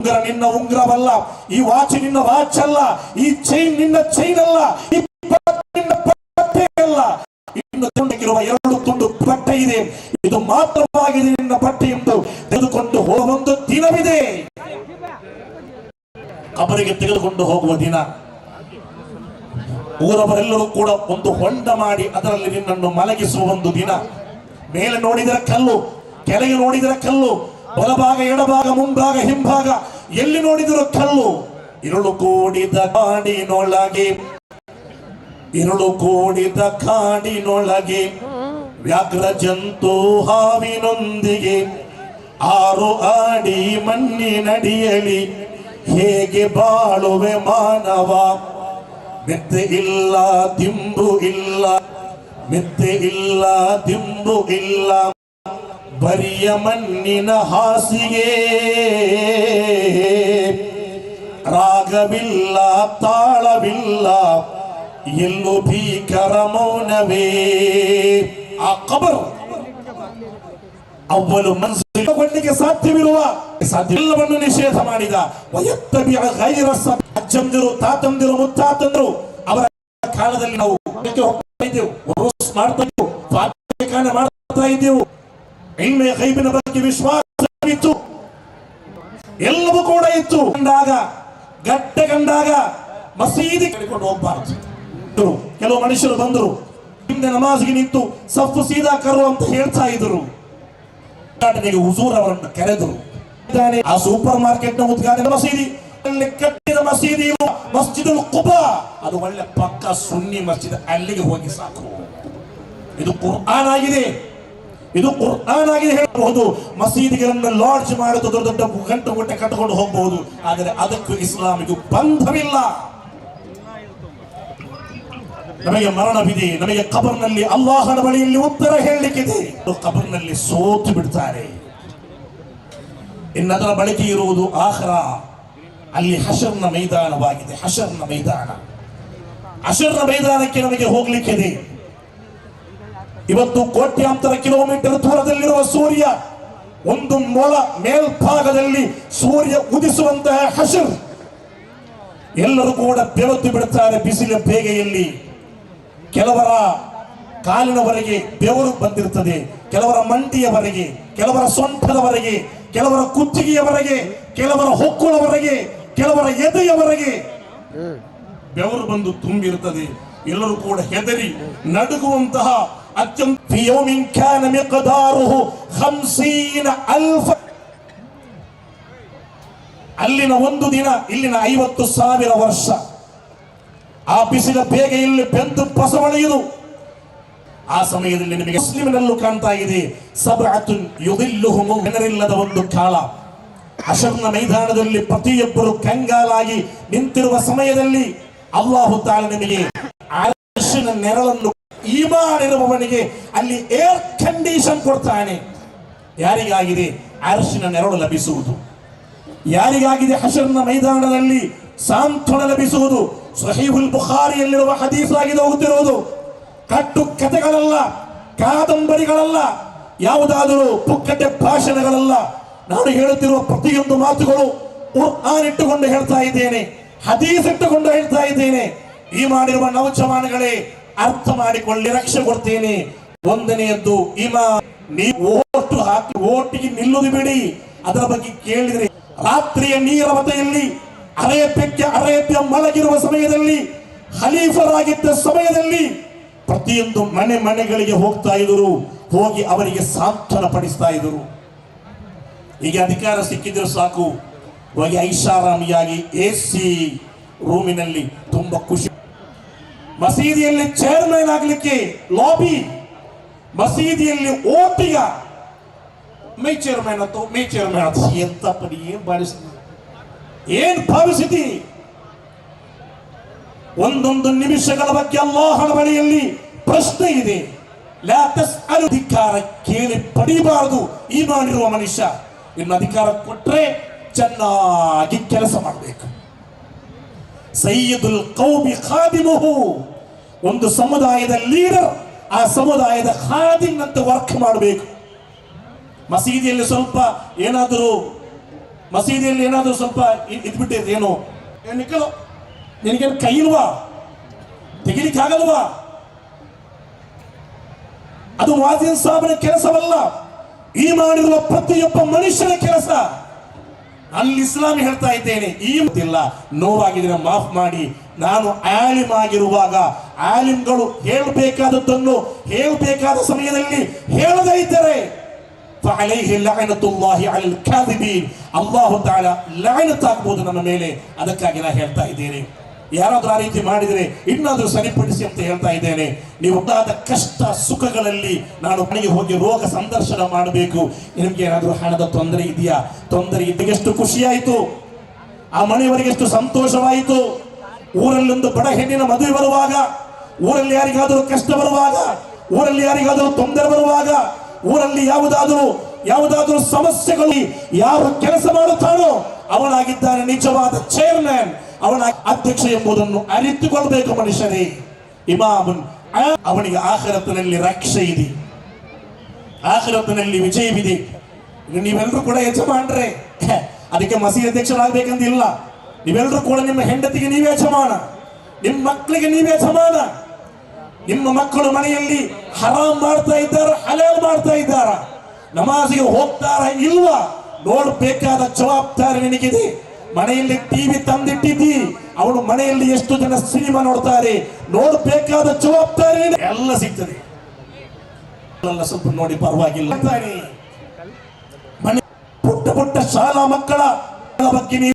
ಉಂಗುರ ನಿನ್ನ ಉಂಗುರವಲ್ಲ, ಈ ವಾಚ್ ನಿನ್ನ ವಾಚ್ ಅಲ್ಲ, ಈ ಚೈನ್ ನಿನ್ನ ಚೈನ್ ಅಲ್ಲ, ಈ ನಿನ್ನ ಇನ್ನು ತುಂಡಗಿರುವ ಎರಡು ತುಂಡು ಬಟ್ಟೆ ಇದೆ. ಇದು ಮಾತ್ರವಾಗಿದೆ ನಿನ್ನ ಬಟ್ಟೆ ಎಂದು ತೆಗೆದುಕೊಂಡು ಹೋಗುವ ದಿನವಿದೆ. ಅವರಿಗೆ ತೆಗೆದುಕೊಂಡು ಹೋಗುವ ದಿನ. ಊರವರೆಲ್ಲರೂ ಕೂಡ ಒಂದು ಹೊಂಡ ಮಾಡಿ ಅದರಲ್ಲಿ ನಿನ್ನನ್ನು ಮಲಗಿಸುವ ಒಂದು ದಿನ. ಮೇಲೆ ನೋಡಿದರೆ ಕಲ್ಲು, ಕೆಳಗೆ ನೋಡಿದರೆ ಕಲ್ಲು ಬಲಭಾಗ, ಎಡಭಾಗ, ಮುಂಭಾಗ, ಹಿಂಭಾಗ. ಎಲ್ಲಿ ನೋಡಿದರೂ ಕಲ್ಲು. ಇರುಳು ಕೂಡಿದ ಕಾಡಿನೊಳಗೆ. ಇರುಳು ಕೂಡಿದ ಕಾಡಿನೊಳಗೆ. ವ್ಯಾಘ್ರ ಜಂತು ಹಾವಿನೊಂದಿಗೆ. ಆರು ಆಡಿ ಮಣ್ಣಿನಡಿಯಲಿ. ಹೇಗೆ ಬಾಳುವೆ ಮಾನವ? ಮೆತ್ತೆ ಇಲ್ಲ, ದಿಂಬು ಇಲ್ಲ. ಮೆತ್ತೆ ಇಲ್ಲ, ದಿಂಬು ಇಲ್ಲ. ಬರಿಯ ಮಣ್ಣಿನ ಹಾಸಿಗೆ. ರಾಗವಿಲ್ಲ, ತಾಳವಿಲ್ಲ, ಎಲ್ಲೂ ಭೀಕರ ಮೌನವೇ. ಆ ಕಬರು ಅವನು ಮನಸ್ಸಿಗೆ ಸಾಧ್ಯವಿರುವ ಸಾಧ್ಯವಿಲ್ಲವನ್ನು ನಿಷೇಧ ಮಾಡಿದ. ವಯತ್ತಬಿಯ ಗೈರ ಅಜ್ಜಂದಿರು, ತಾತಂದಿರು, ಮುತ್ತಾತಂದ್ರು, ಅವರ ಕಾಲದಲ್ಲಿ ನಾವು ಹೋಗ್ತಾ ಇದ್ದೆವು. ಮಾಡ್ತಾ ಇದ್ದೆವು. ಮಾಡ್ತಾ ಇದ್ದೆವು. ಇಲ್ಮೆ ಕೈಬಿನ ಬಗ್ಗೆ ವಿಶ್ವಾಸವಿತ್ತು. ಎಲ್ಲವೂ ಕೂಡ ಇತ್ತು. ಕಂಡಾಗ, ಗಟ್ಟೆ ಕಂಡಾಗ ಮಸೀದಿ ಕಳಿಕೊಂಡು ಹೋಗ್ಬಾರ್ದು. ಕೆಲವು ಮನುಷ್ಯರು ಬಂದರು, ಹಿಂದೆ ನಮಾಜ್ಗೆ ನಿಂತು ಸಫು ಸೀದಾ ಕರು ಅಂತ ಹೇಳ್ತಾ ಇದ್ರು. ಉದ್ಘಾಟನೆಗೆ ಹುಜೂರ್ ಅವರನ್ನು ಕರೆದರು. ಆ ಸೂಪರ್ ಮಾರ್ಕೆಟ್ನ ಉದ್ಘಾಟನೆ ಮಸೀದಿ. ಅಲ್ಲಿ ಕಟ್ಟಿದ ಮಸೀದಿ ಮಸ್ಜಿದ್ ಕುಬಾ ಅದು ಒಳ್ಳೆ ಪಕ್ಕ ಸುನ್ನಿ ಮಸ್ಜಿದ್. ಅಲ್ಲಿಗೆ ಹೋಗಿ ಸಾಕು. ಇದು ಕುರ್ಆನ್ ಆಗಿದೆ. ಇದು ಕುರ್ಆನ್ ಆಗಿದೆ ಹೇಳಬಹುದು. ಮಸೀದಿಗಳನ್ನು ಲಾಡ್ಜ್ ಮಾಡಿದ ದೊಡ್ಡ ದೊಡ್ಡ ಗಂಟು ಗುಟ್ಟೆ ಕಟ್ಟಿಕೊಂಡು ಹೋಗಬಹುದು. ಆದರೆ ಅದಕ್ಕೂ ಇಸ್ಲಾಮಿಗೂ ಬಂಧವಿಲ್ಲ. ನಮಗೆ ಮರಣವಿದೆ. ನಮಗೆ ಕಬರ್ನಲ್ಲಿ ಅಲ್ಲಾಹನ ಬಳಿಯಲ್ಲಿ ಉತ್ತರ ಹೇಳಲಿಕ್ಕಿದೆ. ಕಬರ್ನಲ್ಲಿ ಸೋತು ಬಿಡ್ತಾರೆ. ಇನ್ನದರ ಬಳಕೆ ಇರುವುದು ಆಹ್ರ ಅಲ್ಲಿ ಹಶರ್ನ ಮೈದಾನವಾಗಿದೆ. ಹಶರ್ನ ಮೈದಾನ. ಹಶರ್ನ ಮೈದಾನಕ್ಕೆ ನಮಗೆ ಹೋಗ್ಲಿಕ್ಕಿದೆ. ಇವತ್ತು ಕೋಟ್ಯಾಂತರ ಕಿಲೋಮೀಟರ್ ದೂರದಲ್ಲಿರುವ ಸೂರ್ಯ, ಒಂದು ಮೊಳ ಮೇಲ್ಭಾಗದಲ್ಲಿ ಸೂರ್ಯ ಉದಿಸುವಂತಹ ಹಸಿರ್. ಎಲ್ಲರೂ ಕೂಡ ಬೆವತ್ತು ಬಿಡುತ್ತಾರೆ ಬಿಸಿಲ ಬೇಗೆಯಲ್ಲಿ. ಕೆಲವರ ಕಾಲಿನವರೆಗೆ ಬೆವರು ಬಂದಿರುತ್ತದೆ, ಕೆಲವರ ಮಂಡಿಯವರೆಗೆ, ಕೆಲವರ ಸೊಂಟದವರೆಗೆ, ಕೆಲವರ ಕುತ್ತಿಗೆಯವರೆಗೆ, ಕೆಲವರ ಹೊಕ್ಕುಳವರೆಗೆ, ಕೆಲವರ ಎದೆಯವರೆಗೆ ಬೆವರು ಬಂದು ತುಂಬಿರುತ್ತದೆ. ಎಲ್ಲರೂ ಕೂಡ ಹೆದರಿ ನಡುಗುವಂತಹ ಅತ್ಯಂತ في يوم كان مقداره خمسين ألف. ಅಲ್ಲಿನ ಒಂದು ದಿನ, ಇಲ್ಲಿನ ಐವತ್ತು ಸಾವಿರ ವರ್ಷ. ಆ ಬಿಸಿಲ ಬೇಗ ಇಲ್ಲಿ ಬೆಂದು ಬಸವಳೆಯುವುದು ಆ ಸಮಯದಲ್ಲಿ ನಿಮಗೆ ಮುಸ್ಲಿಮಿನಲ್ಲೂ ಕಾಣ್ತಾ ಇದೆ. ಸಬಅತುನ್ ಯುದಿಲ್ಲುಹುಮು. ಜನರಿಲ್ಲದ ಒಂದು ಕಾಲ. ಅಶರ್ನ ಮೈದಾನದಲ್ಲಿ ಪ್ರತಿಯೊಬ್ಬರು ಕಂಗಾಲಾಗಿ ನಿಂತಿರುವ ಸಮಯದಲ್ಲಿ ಅಲ್ಲಾಹು ತಾಳ ನಿಮಗೆ ಅರಶಿನ ನೆರಳನ್ನು ಈಮಾನ್ ಇರುವವನಿಗೆ ಅಲ್ಲಿ ಏರ್ ಕಂಡೀಷನ್ ಕೊಡ್ತಾನೆ. ಯಾರಿಗಾಗಿದೆ? ಅರಶಿನ ನೆರಳು ಲಭಿಸುವುದು. ಯಾರಿಗಾಗಿದೆ ಹಸರ್ನ ಮೈದಾನದಲ್ಲಿ ಸಾಂತ್ವನ ಲಭಿಸುವುದು? ಸಹೀಹುಲ್ ಬುಖಾರಿಯಲ್ಲಿರುವ ಹದೀಸ್ ಆಗಿದೆ ಹೋಗುತ್ತಿರುವುದು. ಕಟ್ಟು ಕಥೆಗಳಲ್ಲ ಕಾದಂಬರಿಗಳಲ್ಲ, ಯಾವುದಾದರೂ ಪುಕ್ಕಟೆ ಭಾಷಣಗಳಲ್ಲ. ನಾನು ಹೇಳುತ್ತಿರುವ ಪ್ರತಿಯೊಂದು ಮಾತುಗಳು ಕುರ್ಆನ್ ಇಟ್ಟುಕೊಂಡು ಹೇಳ್ತಾ ಇದ್ದೇನೆ, ಹದೀಸ್ ಇಟ್ಟುಕೊಂಡು ಹೇಳ್ತಾ ಇದ್ದೇನೆ. ಈ ಮಾಡಿರುವ ನವಜವಾನಗಳೇ ಅರ್ಥ ಮಾಡಿಕೊಳ್ಳಿ ರಕ್ಷೆ ಕೊಡ್ತೇನೆ. ಒಂದನೆಯದ್ದು, ಇಮ, ನೀವು ಓಟು ಹಾಕಿ, ಓಟಿಗೆ ನಿಲ್ಲುದು ಬಿಡಿ. ಅದರ ಬಗ್ಗೆ ಕೇಳಿದ್ರೆ, ರಾತ್ರಿಯ ನೀರವತೆಯಲ್ಲಿ, ಅರೇಬ್ಯಕ್ಕೆ ಅರೇಬ್ಯ ಮಲಗಿರುವ ಸಮಯದಲ್ಲಿ ಖಲೀಫರಾಗಿದ್ದ ಸಮಯದಲ್ಲಿ, ಪ್ರತಿಯೊಂದು ಮನೆ ಮನೆಗಳಿಗೆ ಹೋಗ್ತಾ ಇದ್ರು ಹೋಗಿ ಅವರಿಗೆ ಸಾಂತ್ವನ ಪಡಿಸ್ತಾ ಇದ್ರು ಈಗ ಅಧಿಕಾರ ಸಿಕ್ಕಿದ್ರೆ ಸಾಕು. ಹೋಗಿ ಐಷಾರಾಮಿಯಾಗಿ ಎ ಸಿ ರೂಮಿನಲ್ಲಿ ತುಂಬಾ ಖುಷಿ ಮಸೀದಿಯಲ್ಲಿ ಚೇರ್ಮನ್ ಆಗ್ಲಿಕ್ಕೆ ಲಾಬಿ ಮಸೀದಿಯಲ್ಲಿ ಓಟಿಗ ಮೈ ಚೇರ್ಮನ್ ಅಥವಾ ಮೈ ಚೇರ್ಮನ್ ಅಂತ ಎಂತ ಪಡಿ ಏನ್ ಬಾರಿಸ ಏನ್ ಭಾವಿಸಿದಿ? ಒಂದೊಂದು ನಿಮಿಷಗಳ ಬಗ್ಗೆ ಅಲ್ಲಾಹನ ಬಳಿಯಲ್ಲಿ ಪ್ರಶ್ನೆ ಇದೆ. ಲ್ಯಾಟಸ್ ಅಧಿಕಾರ ಕೇಳಿ ಪಡಿಬಾರದು ಈ ಮಾಡಿರುವ ಮನುಷ್ಯ. ಇನ್ನು ಅಧಿಕಾರ ಕೊಟ್ರೆ ಚೆನ್ನಾಗಿ ಕೆಲಸ ಮಾಡಬೇಕು. ಸೈಯದುಲ್ ಕೌಮಿ ಖಾದಿಮುಹು. ಒಂದು ಸಮುದಾಯದ ಲೀಡರ್ ಆ ಸಮುದಾಯದ ಅಂತ ವರ್ಕ್ ಮಾಡಬೇಕು. ಮಸೀದಿಯಲ್ಲಿ ಸ್ವಲ್ಪ ಏನಾದರೂ, ಮಸೀದಿಯಲ್ಲಿ ಏನಾದರೂ ಸ್ವಲ್ಪ ಇದ್ಬಿಟ್ಟಿದೆ ಏನು? ನಿಖಲು, ನಿನಗೇನು ಕೈ ಇಲ್ವಾ? ತೆಗಿಲಿಕ್ಕಾಗಲ್ವಾ ಅದು ವಾಜಿನ್ ಸಾಬನ ಕೆಲಸವಲ್ಲ. ಈ ಮಾಡಿರುವ ಪ್ರತಿಯೊಬ್ಬ ಮನುಷ್ಯನ ಕೆಲಸ. ಅಲ್ಲಿ ಇಸ್ಲಾಂ ಹೇಳ್ತಾ ಇದ್ದೇನೆ, ಈ ಮತ್ತಿಲ್ಲ, ನೋವಾಗಿದ್ರೆ ಮಾಫ್ ಮಾಡಿ. ನಾನು ಆಲಿಮ್ ಆಗಿರುವಾಗ ಆಲಿಮ್ಗಳು ಹೇಳಬೇಕಾದದ್ದನ್ನು ಹೇಳಬೇಕಾದ ಸಮಯದಲ್ಲಿ ಹೇಳದೇ ಇದ್ದರೆ فعليه لعنة الله على الكاذبين الله تعالى لعنة ಆಗ್ಬೋದು ನಮ್ಮ ಮೇಲೆ. ಅದಕ್ಕಾಗಿ ನಾನು ಹೇಳ್ತಾ ಇದ್ದೇನೆ. ಯಾರಾದರೂ ಆ ರೀತಿ ಮಾಡಿದರೆ ಇನ್ನಾದರೂ ಸರಿಪಡಿಸಿ ಅಂತ ಹೇಳ್ತಾ ಇದ್ದೇನೆ. ನೀವು ಉಂಟಾದ ಕಷ್ಟ ಸುಖಗಳಲ್ಲಿ ನಾನು ಮನೆಗೆ ಹೋಗಿ ರೋಗ ಸಂದರ್ಶನ ಮಾಡಬೇಕು. ನಿಮಗೆ ಏನಾದರೂ ಹಣದ ತೊಂದರೆ ಇದೆಯಾ? ತೊಂದರೆ ಇದೆಗೆಷ್ಟು ಖುಷಿಯಾಯಿತು? ಆ ಮನೆಯವರಿಗೆಷ್ಟು ಸಂತೋಷವಾಯಿತು? ಊರಲ್ಲೊಂದು ಬಡ ಹೆಣ್ಣಿನ ಮದುವೆ ಬರುವಾಗ ಊರಲ್ಲಿ ಯಾರಿಗಾದರೂ ಕಷ್ಟ ಬರುವಾಗ, ಊರಲ್ಲಿ ಯಾರಿಗಾದರೂ ತೊಂದರೆ ಬರುವಾಗ, ಊರಲ್ಲಿ ಯಾವುದಾದರೂ ಯಾವುದಾದರೂ ಸಮಸ್ಯೆಗಳು ಯಾರು ಕೆಲಸ ಮಾಡುತ್ತಾನೋ ಅವನಾಗಿದ್ದಾನೆ ನಿಜವಾದ ಚೇರ್ಮನ್ ಅವನ ಅಧ್ಯಕ್ಷ ಎಂಬುದನ್ನು ಅರಿತುಕೊಳ್ಬೇಕು ಮನುಷ್ಯರೇ. ಇಮಾಮನ್ ಅವನಿಗೆ ಆಖರತ್ತಿನಲ್ಲಿ ರಕ್ಷೆ ಇದೆ. ಆಖರತ್ತಿನಲ್ಲಿ ವಿಜಯವಿದೆ ನೀವೆಲ್ಲರೂ ಕೂಡ ಯಜಮಾನ್ರೆ. ಅದಕ್ಕೆ ಮಸಿ ಅಧ್ಯಕ್ಷರಾಗಬೇಕಂತಿಲ್ಲ. ನೀವೆಲ್ಲರೂ ಕೂಡ ನಿಮ್ಮ ಹೆಂಡತಿಗೆ ನೀವೇ ಯಜಮಾನ. ನಿಮ್ಮ ಮಕ್ಕಳಿಗೆ ನೀವೇ ಯಜಮಾನ. ನಿಮ್ಮ ಮಕ್ಕಳು ಮನೆಯಲ್ಲಿ ಹರಾಮ್ ಮಾಡ್ತಾ ಇದ್ದಾರ, ಹಲಾಲ್ ಮಾಡ್ತಾ ಇದ್ದಾರ? ನಮಾಜಿಗೆ ಹೋಗ್ತಾರ ಇಲ್ವಾ? ನೋಡ್ಬೇಕಾದ ಜವಾಬ್ದಾರಿ ನಿನಗಿದೆ. ಮನೆಯಲ್ಲಿ ಟಿವಿ ತಂದಿಟ್ಟಿದ್ದಿ. ಅವಳು ಮನೆಯಲ್ಲಿ ಎಷ್ಟು ಜನ ಸಿನಿಮಾ ನೋಡ್ತಾರೆ? ನೋಡ್ಬೇಕಾದ ಜವಾಬ್ದಾರಿ ಎಲ್ಲ ಸಿಗ್ತದೆ. ಸ್ವಲ್ಪ ನೋಡಿ ಪರವಾಗಿಲ್ಲ. ಮನೆ ಪುಟ್ಟ ಪುಟ್ಟ ಶಾಲಾ ಮಕ್ಕಳ ಬಗ್ಗೆ